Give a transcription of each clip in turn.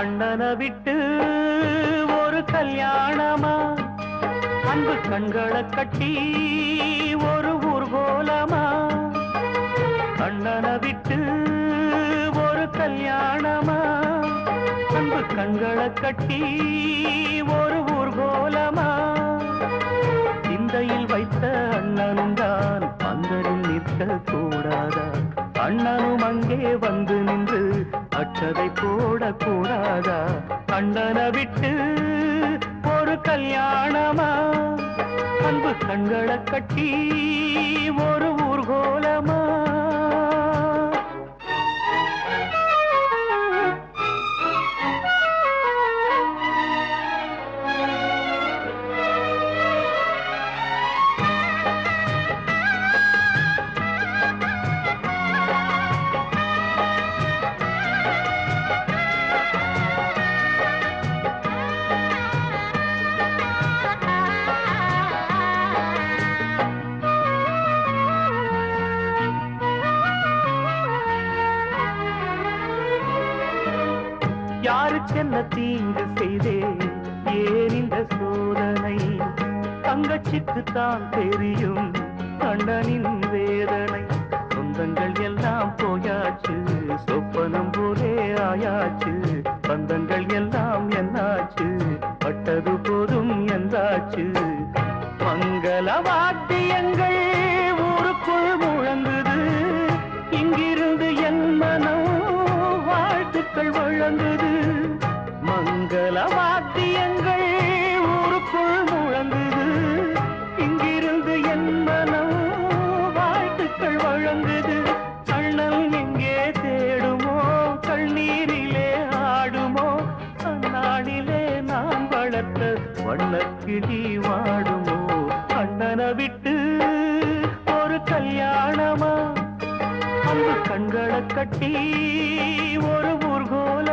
விட்டு ஒரு கல்யாணமா? அன்பு கண்களை கட்டி ஒரு ஊர்கோலமா அண்ணனை விட்டு ஒரு கல்யாணமா? அன்பு கண்களை கட்டி ஒரு ஊர்கோலமா சிந்தையில் வைத்த அண்ணனும் தான் பந்தரில் நிற்க கூடாதா? அண்ணனும் அங்கே வந்து நின்று அச்சதை போடக்கூடாதா? கண்டன விட்டு ஒரு கல்யாணமா? அன்பு கண்களை கட்டி ஒரு ஊர்கோலமா? யாருக்கென்ன தீங்கு செய்தே? ஏன் இந்த சோதனை? தங்கச்சிக்கு தான் தெரியும் கண்ணனின் வேதனை. சொந்தங்கள் எல்லாம் போயாச்சு சொப்பனம் போலே ஆயாச்சு. பந்தங்கள் எல்லாம் என்னாச்சு பட்டது போதும் என்றாச்சு மங்கள வாத்தியங்கள் வாழ்த்துக்கள் வழங்குது. மங்கள வாத்தியங்கள் ஊருக்குள் முழங்குது. இங்கிருந்து என் மனம் வாழ்த்துக்கள் வழங்குது. அண்ணன் எங்கே தேடுமோ? கண்ணீரிலே ஆடுமோ? அந்நாளிலே நான் வளர்த்த வண்ணக்கிளி வாடுமோ? அண்ணனை விட்டு ஒரு கல்யாணமா? அன்பு கண்களை கட்டி ஒரு ஊர்கோலமா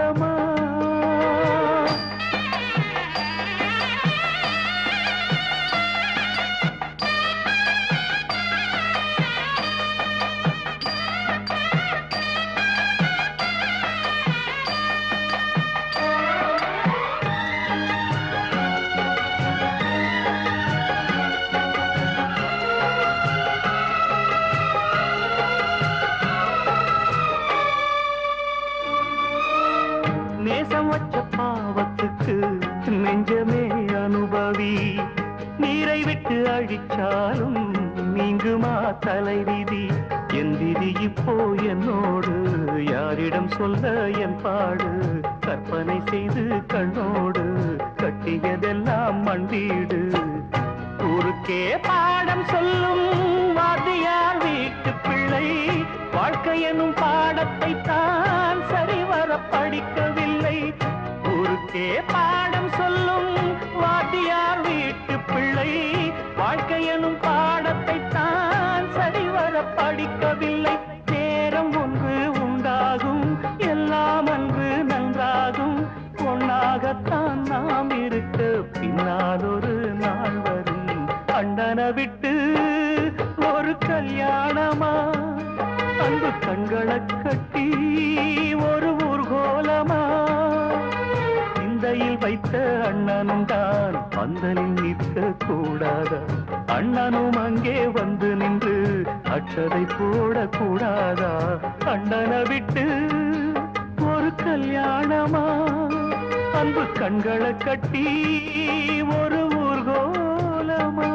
நேசம் வச்ச பாவத்துக்கு நெஞ்சமே அனுபவி. நீரை விட்டு அழிச்சாலும் நீங்குமா தலைவிதி? என் விதி இப்போ என்னோடு யாரிடம் சொல்ல என் பாடு? கற்பனை செய்து கண்ணோடு கட்டியதெல்லாம் மண் வீடு. ஊருக்கே பா பாடத்தை தான் சரிவர படிக்கவில்லை. ஊருக்கே பாடம் சொல்லும் வாத்தியார் வீட்டு பிள்ளை. வாழ்க்கை எனும் பாடத்தை தான் சரிவர படிக்கவில்லை. நேரம் ஒன்று உண்டாகும் எல்லாம் அன்று நன்றாகும். ஒன்றாகத்தான் நாம் இருக்க பின்னால் ஒரு நாள் வரும். அண்ணனை விட்டு ஒரு கல்யாணமா? அன்பு கண்களை கட்டி ஒரு ஊர்கோலமா சிந்தையில் வைத்த அண்ணனும் தான் பந்தலில் நிற்க கூடாதா அண்ணனும் அங்கே வந்து நின்று அச்சதை போடக்கூடாதா? அண்ணனை விட்டு ஒரு கல்யாணமா? அன்பு கண்களை கட்டி ஒரு ஊர்கோலமா